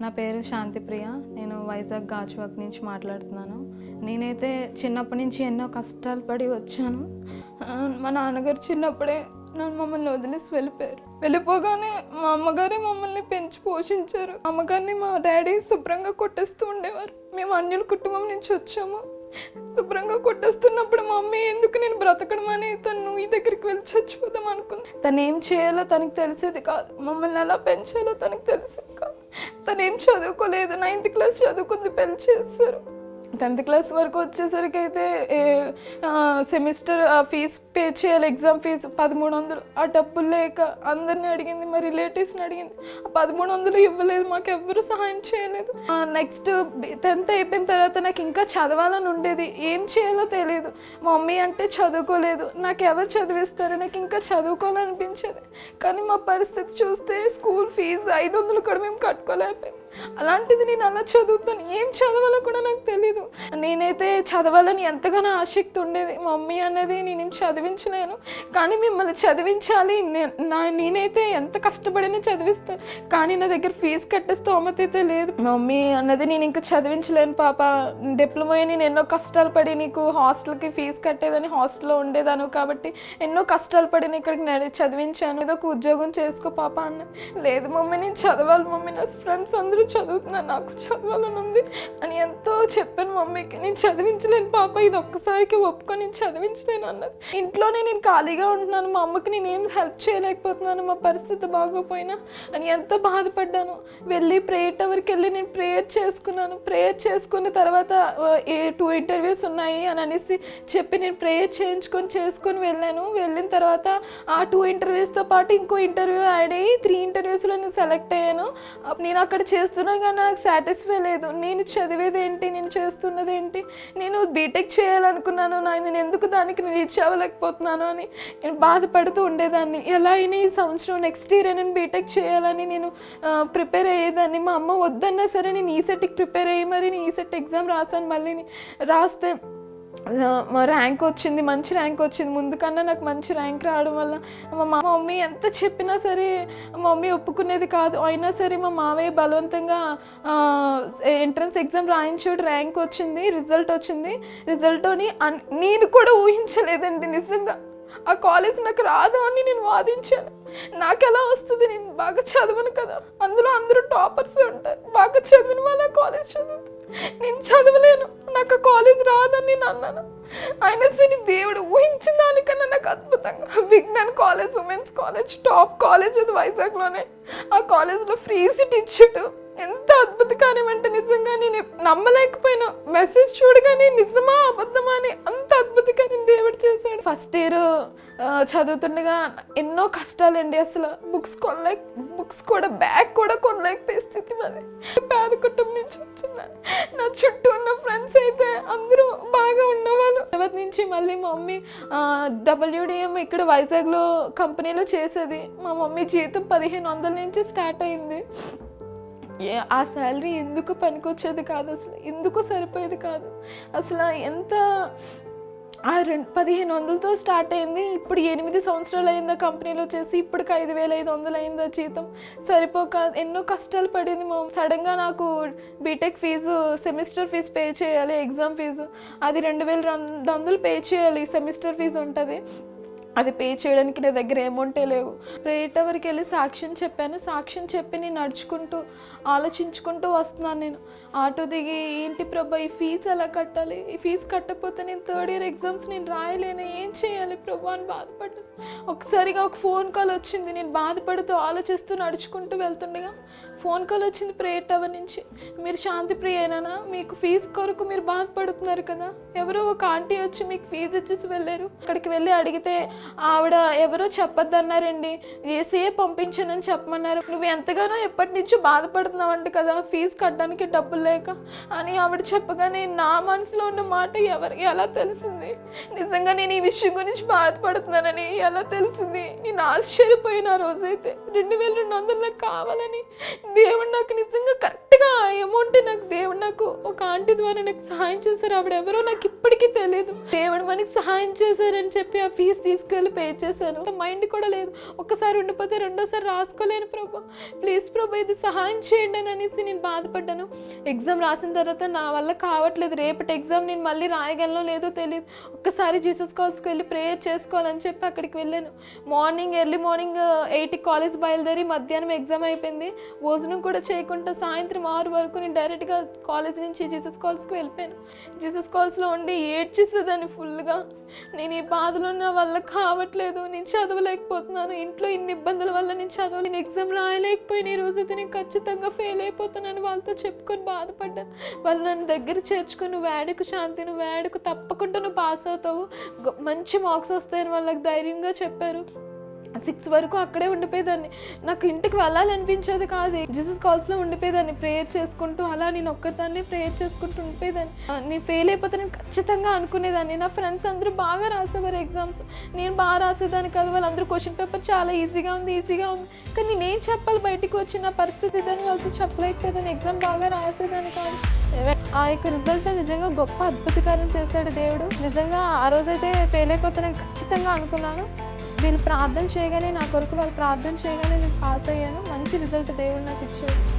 నా పేరు శాంతిప్రియ. నేను వైజాగ్ గాజువాక్ నుంచి మాట్లాడుతున్నాను. నేనైతే చిన్నప్పటి నుంచి ఎన్నో కష్టాలు పడి వచ్చాను. మా నాన్నగారు చిన్నప్పుడే నన్ను మమ్మల్ని వదిలేసి వెళ్ళిపోయారు. వెళ్ళిపోగానే మా అమ్మగారే మమ్మల్ని పెంచి పోషించారు. అమ్మగారిని మా డాడీ శుభ్రంగా కొట్టేస్తూ ఉండేవారు. మేము అన్యుల కుటుంబం నుంచి వచ్చాము. శుభ్రంగా కొట్టేస్తున్నప్పుడు మా మమ్మీ ఎందుకు నేను బ్రతకడం అని తను ఈ దగ్గరికి వెళ్ళి చచ్చిపోదాం అనుకుంది. తను ఏం చేయాలో తనకు తెలిసేది కాదు. మమ్మల్ని ఎలా పెంచాలో తనకు తెలిసేది కాదు. తను ఏం చదువుకోలేదు నైన్త్ క్లాస్ చదువుకుంది పెళ్ళి చేస్తారు. టెన్త్ క్లాస్ వరకు వచ్చేసరికి అయితే సెమిస్టర్ ఫీజ్ పే చేయాలి ఎగ్జామ్ ఫీజు పదమూడు వందలు. ఆ డబ్బులు లేక అందరిని అడిగింది మా రిలేటివ్స్ని అడిగింది. ఆ పదమూడు వందలు ఇవ్వలేదు మాకు ఎవ్వరు సహాయం చేయలేదు. నెక్స్ట్ టెన్త్ అయిపోయిన తర్వాత నాకు ఇంకా చదవాలని ఉండేది. ఏం చేయాలో తెలియదు. మమ్మీ అంటే చదువుకోలేదు. నాకు ఎవరు చదివిస్తారు? నాకు ఇంకా చదువుకోవాలనిపించేది. కానీ మా పరిస్థితి చూస్తే స్కూల్ ఫీజు ఐదు వందలు కూడా మేము కట్టుకోలేకపోయాం. అలాంటిది నేను అలా చదువుతాను. ఏం చదవాలో కూడా నాకు తెలీదు. నేనైతే చదవాలని ఎంతగానో ఆసక్తి ఉండేది. మమ్మీ అనేది నేనేం చదివించలేను. కానీ మిమ్మల్ని చదివించాలి. నా నేనైతే ఎంత కష్టపడినా చదివిస్తాను కానీ నా దగ్గర ఫీజు కట్టే స్తోమత అయితే లేదు. మమ్మీ అన్నది నేను ఇంకా చదివించలేను పాప. డిప్లొమా నేను ఎన్నో కష్టాలు పడి నీకు హాస్టల్కి ఫీజు కట్టేదని హాస్టల్లో ఉండేదాను కాబట్టి ఎన్నో కష్టాలు పడి ఇక్కడికి నడి- చదివించాను. ఏదో ఒక ఉద్యోగం చేసుకో పాప అన్న. లేదు మమ్మీ నేను చదవాలి మమ్మీ. నా ఫ్రెండ్స్ అందరూ చదువుతున్నారు నాకు చదవాలని ఉంది. అని ఎంతో చెప్పాను మమ్మీకి. నేను చదివించలేను పాప ఇది ఒక్కసారికి ఒప్పుకొని నేను చదివించలేను అన్నది. ఇంట్లోనే నేను ఖాళీగా ఉంటున్నాను. మా అమ్మకి నేను ఏం హెల్ప్ చేయలేకపోతున్నాను. మా పరిస్థితి బాగోపోయినా అని ఎంతో బాధపడ్డాను. వెళ్ళి ప్రేయర్ టవర్కి వెళ్ళి నేను ప్రేయర్ చేసుకున్నాను. ప్రేయర్ చేసుకున్న తర్వాత ఏ టూ ఇంటర్వ్యూస్ ఉన్నాయి అని అనేసి చెప్పి నేను ప్రేయర్ చేయించుకొని చేసుకొని వెళ్ళాను. వెళ్ళిన తర్వాత ఆ టూ ఇంటర్వ్యూస్తో పాటు ఇంకో ఇంటర్వ్యూ యాడ్ అయ్యి త్రీ ఇంటర్వ్యూస్లో నేను సెలెక్ట్ అయ్యాను. నేను అక్కడ చేస్తున్నాను కానీ నాకు సాటిస్ఫై లేదు. నేను చదివేది ఏంటి నేను చేస్తున్నది ఏంటి నేను బీటెక్ చేయాలనుకున్నాను నా- నేను ఎందుకు దానికి రీచ్ అవ్వలేకపోతున్నాను అని నేను బాధపడుతూ ఉండేదాన్ని. ఎలా అయినా ఈ సంవత్సరం నెక్స్ట్ ఇయర్ నేను బీటెక్ చేయాలని నేను ప్రిపేర్ అయ్యేదాన్ని. మా అమ్మ వద్దన్నా సరే నేను ఈసెట్కి ప్రిపేర్ అయ్యి మరి నేను ఈసెట్ ఎగ్జామ్ రాసాను మళ్ళీ రాస్తే మా ర్యాంక్ వచ్చింది మంచి ర్యాంక్ వచ్చింది. ముందుకన్నా నాకు మంచి ర్యాంక్ రావడం వల్ల మా మా మమ్మీ ఎంత చెప్పినా సరే మా మమ్మీ ఒప్పుకునేది కాదు. అయినా సరే మా మావయ్య బలవంతంగా ఎంట్రన్స్ ఎగ్జామ్ రాయించాడు. ర్యాంక్ వచ్చింది రిజల్ట్ వచ్చింది. రిజల్ట్ని నేను కూడా ఊహించలేదండి నిజంగా. ఆ కాలేజ్ నాకు రాదు అని నేను వాదించాను. నాకు ఎలా వస్తుంది? నేను బాగా చదవను కదా. అందులో అందరూ టాపర్స్ ఉంటారు. బాగా చదివిన వాళ్ళ కాలేజ్ చదువుతుంది నేను చదవలేను. నాకు ఆ కాలేజ్ రాదని నేను అన్నాను. అయినా సరే దేవుడు ఊహించిన దానికన్నా నాకు అద్భుతంగా. Vignan college women's college top college అది వైజాగ్లోనే. ఆ కాలేజ్లో ఫ్రీ సీట్ ఇచ్చాడు. ఎంత అద్భుత కార్యం అంటే నిజంగా నేను నమ్మలేకపోయినా. మెసేజ్ చూడగానే నిజమా అబద్ధమా అని అంత అద్భుత కార్యం దేవుడు చేశాడు. ఫస్ట్ ఇయర్ చదువుతుండగా ఎన్నో కష్టాలండి అసలు. బుక్స్ కొనలేక బుక్స్ కూడా బ్యాగ్ కూడా కొనలేకపోయే స్థితి మరి డబ్ల్యూడిఎం ఇక్కడ వైజాగ్లో కంపెనీలో చేసేది. మా మమ్మీ జీతం పదిహేను వందల నుంచి స్టార్ట్ అయింది. ఆ శాలరీ ఎందుకు పనికొచ్చేది కాదు అసలు? ఎందుకు సరిపోయేది కాదు? అసలు ఎంత ఆ రెండు పదిహేను వందలతో స్టార్ట్ అయింది. ఇప్పుడు ఎనిమిది సంవత్సరాలు అయిందా కంపెనీలో చేసి ఇప్పటికి ఐదు వేల ఐదు వందలు అయిందా జీతం. సరిపోక ఎన్నో కష్టాలు పడింది మా సడన్గా నాకు B Tech fee semester fee pay చేయాలి ఎగ్జామ్ ఫీజు అది రెండు వేల రెండు వందలు పే చేయాలి సెమిస్టర్ ఫీజు ఉంటుంది. అది పే చేయడానికి నా దగ్గర అమౌంటే లేవు. ప్రేయర్ టవర్కి వెళ్ళి సాక్ష్యం చెప్పాను. సాక్ష్యం చెప్పి నేను నడుచుకుంటూ ఆలోచించుకుంటూ వస్తున్నాను నేను. ఆటో దిగి ఏంటి ప్రభా ఈ ఫీజు ఎలా కట్టాలి? ఈ ఫీజు కట్టకపోతే నేను థర్డ్ ఇయర్ ఎగ్జామ్స్ నేను రాయలేను. ఏం చేయాలి ప్రభా? అని బాధపడ్డా. ఒకసారిగా ఒక ఫోన్ కాల్ వచ్చింది. నేను బాధపడుతూ ఆలోచిస్తూ నడుచుకుంటూ వెళ్తుండగా ఫోన్ కాల్ వచ్చింది ప్రేయర్ టవర్ నుంచి. మీరు శాంతి ప్రియేనా మీకు ఫీజు కొరకు మీరు బాధపడుతున్నారు కదా. ఎవరో ఒక ఆంటీ వచ్చి మీకు ఫీజు ఇచ్చేసి వెళ్ళారు. అక్కడికి వెళ్ళి అడిగితే ఆవిడ ఎవరో చెప్పొద్దన్నారండి. ఏసీఏ పంపించానని చెప్పమన్నారు. నువ్వు ఎంతగానో ఎప్పటి నుంచో బాధపడుతున్నావంట కదా. ఫీజు కట్టడానికి డబ్బులు లేక అని ఆవిడ చెప్పగానే నా మనసులో ఉన్న మాట ఎవరికి ఎలా తెలిసింది? నిజంగా నేను ఈ విషయం గురించి బాధపడుతున్నానని ఎలా తెలిసింది? నేను ఆశ్చర్యపోయిన ఆ రోజైతే రెండు వేల రెండు వందలు నాకు కావాలని దేవుడు నాకు నిజంగా కరెక్ట్గా అమౌంట్ నాకు దేవుడు నాకు ఒక ఆంటీ ద్వారా నాకు సహాయం చేశారు. ఆవిడ ఎవరో నాకు ఇప్పటికీ తెలియదు దేవుడు మనకి సహాయం చేశారని చెప్పి ఆ ఫీజు తీసుకెళ్ళి పే చేశాను మైండ్ కూడా లేదు. ఒక్కసారి ఉండిపోతే రెండోసారి రాసుకోలేను ప్రభా. ప్లీజ్ ప్రభా ఇది సహాయం చేయండి అని అనేసి నేను బాధపడ్డాను. ఎగ్జామ్ రాసిన తర్వాత నా వల్ల కావట్లేదు. రేపటి ఎగ్జామ్ నేను మళ్ళీ రాయగలనో లేదో తెలియదు ఒక్కసారి జీసస్ కాల్స్కి వెళ్ళి ప్రేయర్ చేసుకోవాలని చెప్పి అక్కడికి వెళ్ళాను. మార్నింగ్ ఎర్లీ మార్నింగ్ ఎయిట్కి కాలేజ్ బయలుదేరి మధ్యాహ్నం ఎగ్జామ్ అయిపోయింది. భోజనం కూడా చేయకుండా సాయంత్రం ఆరు వరకు నేను డైరెక్ట్గా కాలేజ్ నుంచి జీసస్ కాల్స్కి వెళ్ళిపోయాను. జీసస్ కాల్స్లో ఉండి ఏడ్చేసేదాన్ని ఫుల్గా. నేను ఈ బాధలు నా వల్ల కావట్లేదు. నేను చదవలేకపోతున్నాను. ఇంట్లో ఇన్ని ఇబ్బందుల వల్ల నేను చదవలేను ఎగ్జామ్ రాయలేకపోయిన ఈ రోజైతే నేను ఖచ్చితంగా ఫెయిల్ అయిపోతున్నాను వాళ్ళతో చెప్పుకొని బాధపడ్డా. వాళ్ళు నన్ను దగ్గర చేర్చుకుని నువ్వు వేడుకు శాంతి నువ్వు వేడుకు తప్పకుండా నువ్వు పాస్ అవుతావు. మంచి మార్క్స్ వస్తాయని వాళ్ళకి ధైర్యంగా చెప్పారు. సిక్స్ వరకు అక్కడే ఉండిపోయేదాన్ని. నాకు ఇంటికి వెళ్ళాలనిపించేది కాదు. జీసస్ కాల్స్లో ఉండిపోయేదాన్ని. ప్రేయర్ చేసుకుంటూ అలా నేను ఒక్కదాన్ని ప్రేయర్ చేసుకుంటూ ఉండిపోయేదాన్ని. నేను ఫెయిల్ అయిపోతే నేను ఖచ్చితంగా అనుకునేదాన్ని. నా ఫ్రెండ్స్ అందరూ బాగా రాసేవారు ఎగ్జామ్స్ నేను బాగా రాసేదాన్ని కాదు. వాళ్ళందరూ క్వశ్చన్ పేపర్ చాలా ఈజీగా ఉంది ఈజీగా ఉంది. కానీ నేనేం చెప్పాలి? బయటికి వచ్చి నా పరిస్థితి దాన్ని వాళ్ళతో చెప్పలేకపోయేదాన్ని. ఎగ్జామ్ బాగా రాసేదాన్ని కాదు. ఆ యొక్క రిజల్ట్ నిజంగా గొప్ప అద్భుతకారం చేశాడు దేవుడు. నిజంగా ఆ రోజైతే ఫెయిల్ అయిపోతానని ఖచ్చితంగా అనుకున్నాను. వీళ్ళు ప్రార్థన చేయగానే నా కొరకు వాళ్ళు ప్రార్థన చేయగానే నేను పాస్ అయ్యాను. మంచి రిజల్ట్ దేవుడు నాకు ఇచ్చాడు.